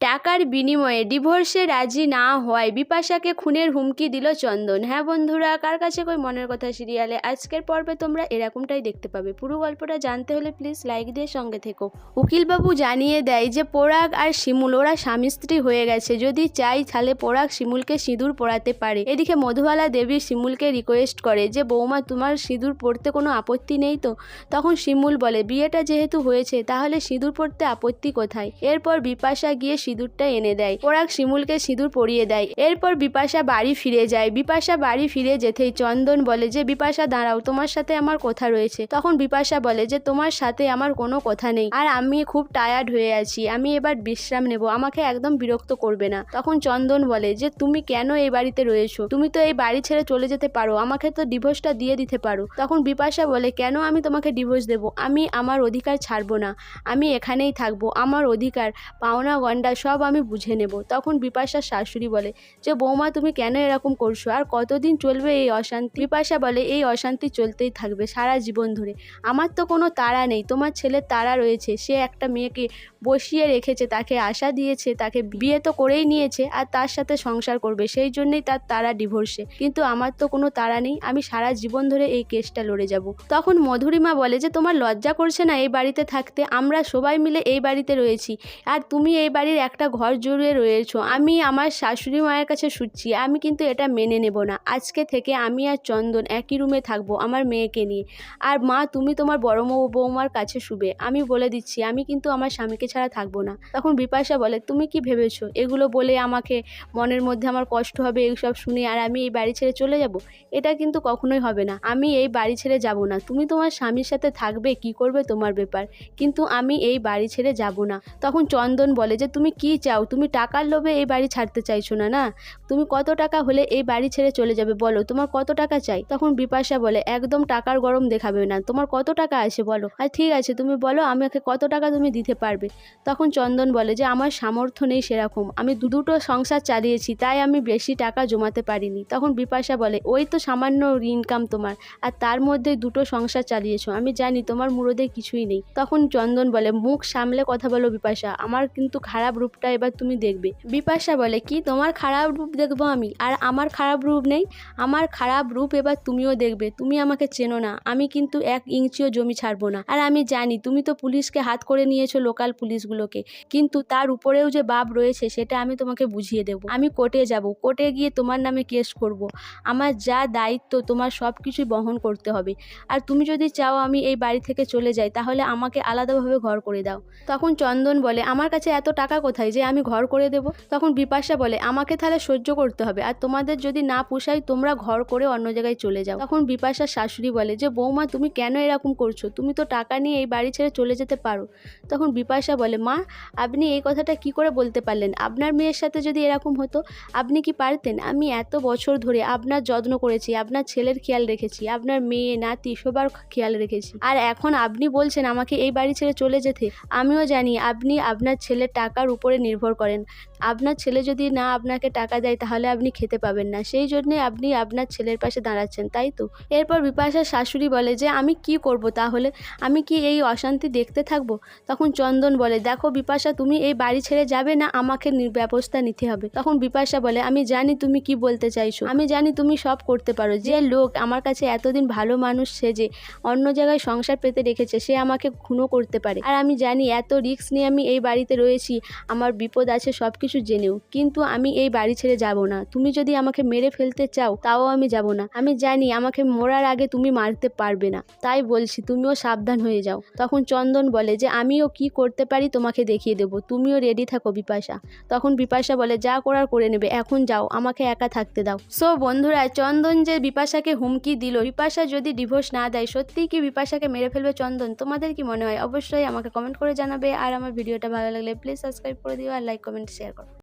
টাকার বিনিময়ে ডিভোর্সে রাজি না হওয়ায় বিপাশাকে খুনের হুমকি দিল চন্দন। হ্যাঁ বন্ধুরা, কার কাছে কই মনের কথা সিরিয়ালে? আজকের পর্বে তোমরা এরকমটাই দেখতে পাবে। পুরো গল্পটা জানতে হলে প্লিজ লাইক দিয়ে সঙ্গে থেকো। উকিলবাবু জানিয়ে দেয় যে পোরাগ আর শিমুল, ওরা স্বামী স্ত্রী হয়ে গেছে। যদি চাই তাহলে পোরাগ শিমুলকে সিঁদুর পড়াতে পারে। এদিকে মধুবালা দেবী শিমুলকে রিকোয়েস্ট করে যে, বৌমা, তোমার সিঁদুর পড়তে কোনো আপত্তি নেই তো? তখন শিমুল বলে, বিয়েটা যেহেতু হয়েছে, তাহলে সিঁদুর পরতে আপত্তি কোথায়? এরপর বিপাশা গিয়ে সিঁদুরটা এনে দেয়। পোরাক শিমুলকে সিঁদুর পরিয়ে দেয়। এরপর বিপাশা বাড়ি ফিরে যায়। বিপাশা বাড়ি ফিরে যেতেই চন্দন বলে যে, বিপাশা, দাঁড়াও, তোমার সাথে আমার কথা রয়েছে। তখন বিপাশা বলে যে, তোমার সাথে আমার কোনো কথা নেই। আর আমি খুব টায়ার্ড হয়ে আছি। আমি এবার বিশ্রাম নেব। আমাকে একদম বিরক্ত করবে না। তখন চন্দন বলে যে, তুমি কেন এই বাড়িতে রয়েছো? তুমি তো এই বাড়ি ছেড়ে চলে যেতে পারো। আমাকে তো ডিভোর্সটা দিয়ে দিতে পারো। তখন বিপাশা বলে, কেন আমি তোমাকে ডিভোর্স দেব? আমি আমার অধিকার ছাড়বো না। আমি এখানেই থাকব। আমার অধিকার, পাওনা গন্ডা সব আমি বুঝে নেব। তখন বিপাশার শাশুড়ি বলে, যে বৌমা, তুমি কেন এরকম করছ? আর কতদিন চলবে এই অশান্তি? বিপাশা বলে, এই অশান্তি চলতেই থাকবে সারা জীবন ধরে। আমার তো কোনো তারা নেই। তোমার ছেলের তারা রয়েছে। সে একটা মেয়েকে বসিয়ে রেখেছে, তাকে আশা দিয়েছে, তাকে বিয়ে তো করেই নিয়েছে, আর তার সাথে সংসার করবে। সেই জন্যই তার তারা ডিভোর্সে। কিন্তু আমার তো কোনো তারা নেই। আমি সারা জীবন ধরে এই কেসটা লড়ে যাব। তখন মধুরিমা বলে, যে তোমার লজ্জা করছে না এই বাড়িতে থাকতে? আমরা সবাই মিলে এই বাড়িতে রয়েছি। আর তুমি এই বাড়ির একটা ঘর জুড়ে রয়েছো, আমি আমার শাশুড়ি মায়ের কাছে শুচ্ছি, আমি কিন্তু এটা মেনে নেব না। আজকে থেকে আমি আর চন্দন একই রুমে থাকব আমার মেয়েকে নিয়ে। আর মা, তুমি তোমার বড় মৌ- বৌমার কাছে শুবে। আমি বলে দিচ্ছি, আমি কিন্তু আমার স্বামীকে ছাড়া থাকব না। তখন বিপাশা বলে, তুমি কি ভেবেছো? এগুলো বলে আমাকে মনের মধ্যে আমার কষ্ট হবে, এইসব শুনে আর আমি এই বাড়ি ছেড়ে চলে যাব? এটা কিন্তু কখনোই হবে না। আমি এই বাড়ি ছেড়ে যাব না। তুমি তোমার স্বামীর সাথে থাকবে, কি করবে তোমার ব্যাপার? কিন্তু আমি এই বাড়ি ছেড়ে যাব না। তখন চন্দন বলে যে, তুমি কি চাও? তুমি টাকার লোভে এই বাড়ি ছাড়তে চাইছো না না? তুমি কত টাকা হলে এই বাড়ি ছেড়ে চলে যাবে বলো? তোমার কত টাকা চাই? তখন বিপাশা বলে, একদম টাকার গরম দেখাবে না। তোমার কত টাকা আছে বলো? আর ঠিক আছে, তুমি বলো আমাকে কত টাকা তুমি দিতে পারবে? তখন চন্দন বলে যে, আমার সামর্থ্য নেই সেরকম। আমি দু দুটো সংসার চালিয়েছি, তাই আমি বেশি টাকা জমাতে পারিনি। তখন বিপাশা বলে, ওই তো সামান্য ইনকাম তোমার, আর তার মধ্যে দুটো সংসার চালিয়েছো। আমি জানি তোমার মুরদে কিছুই নেই। তখন চন্দন বলে, মুখ সামলে কথা বলো বিপাশা। আমার কিন্তু খারাপ রূপটা এবার তুমি দেখবে। বিপাশা বলে, কি, তোমার খারাপ রূপ দেখব আমি? আর আমার খারাপ রূপ নেই? আমার খারাপ রূপ এবার তুমিও দেখবে। তুমি আমাকে চেনো না। আমি কিন্তু এক ইঞ্চিও জমি ছাড়বো না। আর আমি জানি, তুমি তো পুলিশকে হাত করে নিয়েছো লোকাল পুলিশগুলোকে। কিন্তু তার উপরেও যে বাপ রয়েছে, সেটা আমি তোমাকে বুঝিয়ে দেবো। আমি কোর্টে যাব। কোর্টে গিয়ে তোমার নামে কেস করব। আমার যা দায়িত্ব, তোমার সব কিছুই বহন করতে হবে। আর তুমি যদি চাও আমি এই বাড়ি থেকে চলে যাই, তাহলে আমাকে আলাদাভাবে ঘর করে দাও। তখন চন্দন বলে, আমার কাছে এত টাকা কোথায়? যে আমি ঘর করে দেব। তখন বিপাশা বলে, আমাকে তাহলে সহ্য করতে হবে। আর তোমাদের যদি না পোষায়, তোমরা ঘর করে অন্য জায়গায় চলে যাও। তখন বিপাশার শাশুড়ি বলে, যে বৌমা, তুমি কেন এরকম করছ? তুমি তো টাকা নিয়ে এই বাড়ি ছেড়ে চলে যেতে পারো। তখন বিপাশা বলে, মা, আপনি এই কথাটা কি করে বলতে পারলেন? আপনার মেয়ের সাথে যদি এরকম হতো, আপনি কি পারতেন? আমি এত বছর ধরে আপনার যত্ন করেছি, আপনার ছেলের খেয়াল রেখেছি, আপনার মেয়ে, নাতি, সবার খেয়াল রেখেছি। আর এখন আপনি বলছেন আমাকে এই বাড়ি ছেড়ে চলে যেতে। আমিও জানি আপনি আপনার ছেলের টাকার উপরে নির্ভর করেন। আপনার ছেলে যদি না আপনাকে টাকা দেয়, তাহলে আপনি খেতে পাবেন না। সেই জন্যে আপনি আপনার ছেলের পাশে দাঁড়াচ্ছেন, তাই তো? এরপর বিপাশার শাশুড়ি বলে যে, আমি কি করব তাহলে? আমি কি এই অশান্তি দেখতে থাকব? তখন চন্দন বলে, দেখো বিপাশা, তুমি এই বাড়ি ছেড়ে যাবে না, আমাকে ব্যবস্থা নিতে হবে। তখন বিপাশা বলে, আমি জানি তুমি কি বলতে চাইছো। আমি জানি তুমি সব করতে পারো। যে লোক আমার কাছে এতদিন ভালো মানুষ সেজে অন্য জায়গায় সংসার পেতে রেখেছে, সে আমাকে খুনও করতে পারে। আর আমি জানি এত রিস্ক নিয়ে আমি এই বাড়িতে রয়েছি। আমার বিপদ আছে সব কিছু জেনেও। কিন্তু আমি এই বাড়ি ছেড়ে যাব না। তুমি যদি আমাকে মেরে ফেলতে চাও, তাও আমি যাব না। আমি জানি আমাকে মরার আগে তুমি মারতে পারবে না। তাই বলছি, তুমিও সাবধান হয়ে যাও। তখন চন্দন বলে যে, আমিও কি করতে পারি তোমাকে দেখিয়ে দেবো। তুমিও রেডি থাকো বিপাশা। তখন বিপাশা বলে, যা করার করে নেবে। এখন যাও, আমাকে একা থাকতে দাও। সো বন্ধুরা, চন্দন যে বিপাশাকে হুমকি দিল, বিপাশা যদি ডিভোর্স না দেয় সত্যিই কি বিপাশাকে মেরে ফেলবে চন্দন? তোমাদের কি মনে হয়? অবশ্যই আমাকে কমেন্ট করে জানাবে। আর আমার ভিডিওটা ভালো লাগলে প্লিজ সাবস্ক্রাইব করে দিও আর লাইক কমেন্ট শেয়ার করো